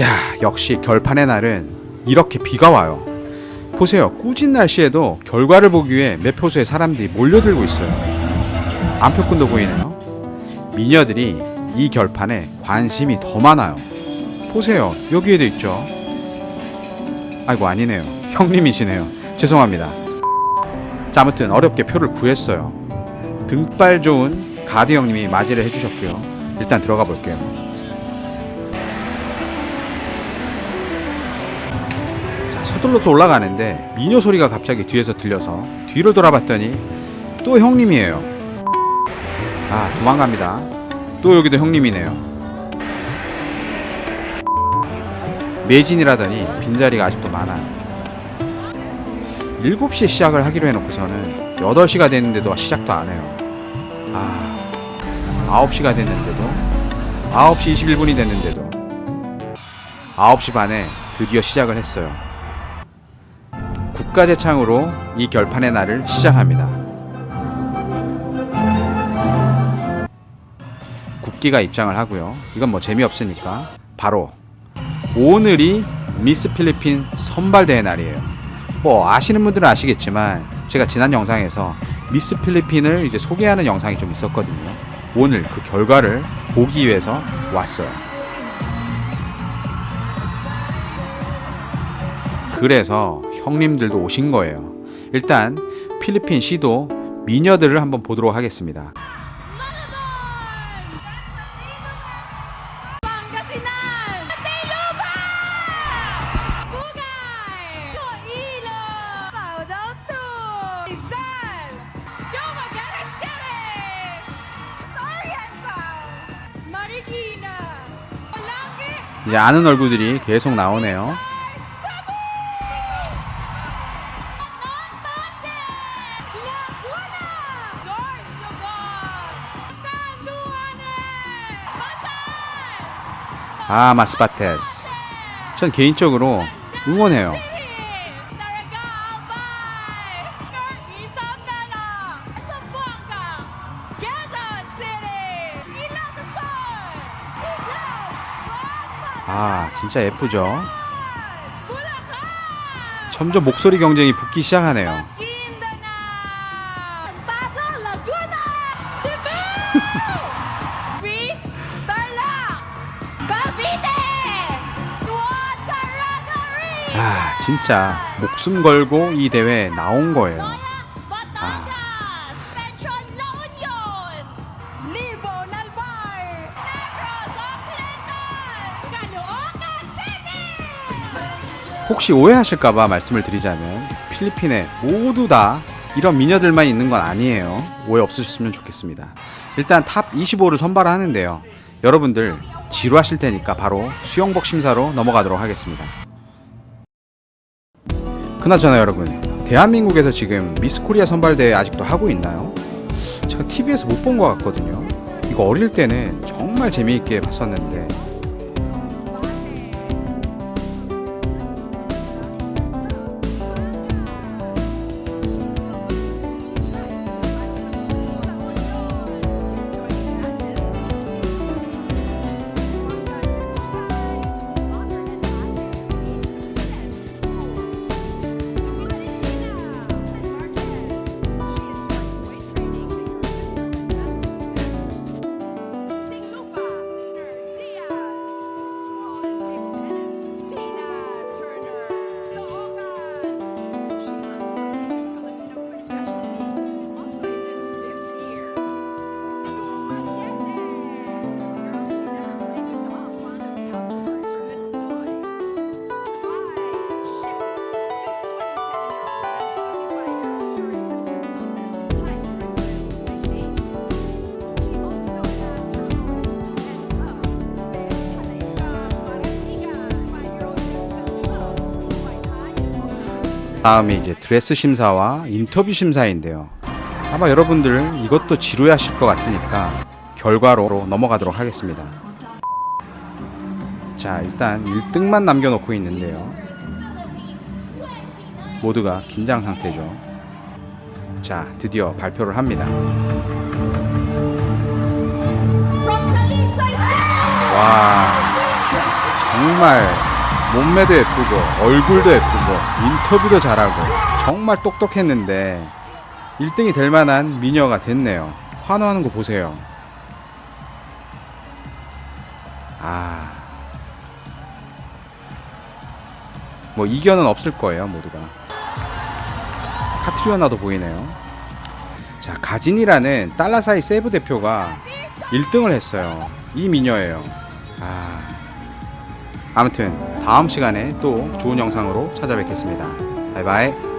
야, 역시 결판의 날은 이렇게 비가 와요. 보세요. 꾸진 날씨에도 결과를 보기 위해 매표소에 사람들이 몰려들고 있어요. 안표꾼도 보이네요. 미녀들이 이 결판에 관심이 더 많아요. 보세요. 여기에도 있죠. 아이고 아니네요. 형님이시네요. 죄송합니다. 자, 아무튼 어렵게 표를 구했어요. 등발 좋은 가드 형님이 맞이를 해주셨고요. 일단 들어가 볼게요. 서둘러서 올라가는데 미녀 소리가 갑자기 뒤에서 들려서 뒤를 돌아봤더니 또 형님이에요. 아, 도망갑니다. 또 여기도 형님이네요. 매진이라더니 빈자리가 아직도 많아요. 7시에 시작을 하기로 해놓고서는 8시가 됐는데도 시작도 안 해요. 아, 9시가 됐는데도 9시 21분이 됐는데도 9시 반에 드디어 시작을 했어요. 국가재창으로 이 결판의 날을 시작합니다. 국기가 입장을 하고요. 이건 뭐 재미없으니까 바로 오늘이 미스 필리핀 선발대회 날이에요. 뭐 아시는 분들은 아시겠지만 제가 지난 영상에서 미스 필리핀을 이제 소개하는 영상이 좀 있었거든요. 오늘 그 결과를 보기 위해서 왔어요. 그래서 형님들도 오신 거예요. 일단 필리핀 시도 미녀들을 한번 보도록 하겠습니다. 이제 아는 얼굴들이 계속 나오네요. 아 마스바테스. 전 개인적으로 응원해요. 아 진짜 예쁘죠. 점점 목소리 경쟁이 붙기 시작하네요. 아 진짜 목숨 걸고 이 대회에 나온 거예요. City! 혹시 오해하실까봐 말씀을 드리자면 필리핀에 모두 다 이런 미녀들만 있는 건 아니에요. 오해 없으셨으면 좋겠습니다. 일단 탑 25를 선발하는데요. 여러분들 지루하실 테니까 바로 수영복 심사로 넘어가도록 하겠습니다. 그나저나 여러분, 대한민국에서 지금 미스 코리아 선발대회 아직도 하고 있나요? 제가 TV에서 못 본 것 같거든요. 이거 어릴 때는 정말 재미있게 봤었는데 다음이 이제 드레스 심사와 인터뷰 심사인데요. 아마 여러분들 이것도 지루하실 것 같으니까 결과로 넘어가도록 하겠습니다. 자, 일단 1등만 남겨놓고 있는데요. 모두가 긴장 상태죠. 자, 드디어 발표를 합니다. 와, 정말 몸매도 예쁘고 얼굴도 예쁘고 인터뷰도 잘하고 정말 똑똑했는데 1등이 될 만한 미녀가 됐네요. 환호하는 거 보세요. 아. 뭐 이견은 없을 거예요, 모두가. 카트리오나도 보이네요. 자, 가진이라는 달라사이 세브 대표가 1등을 했어요. 이 미녀예요. 아. 아무튼 다음 시간에 또 좋은 영상으로 찾아뵙겠습니다. 바이바이.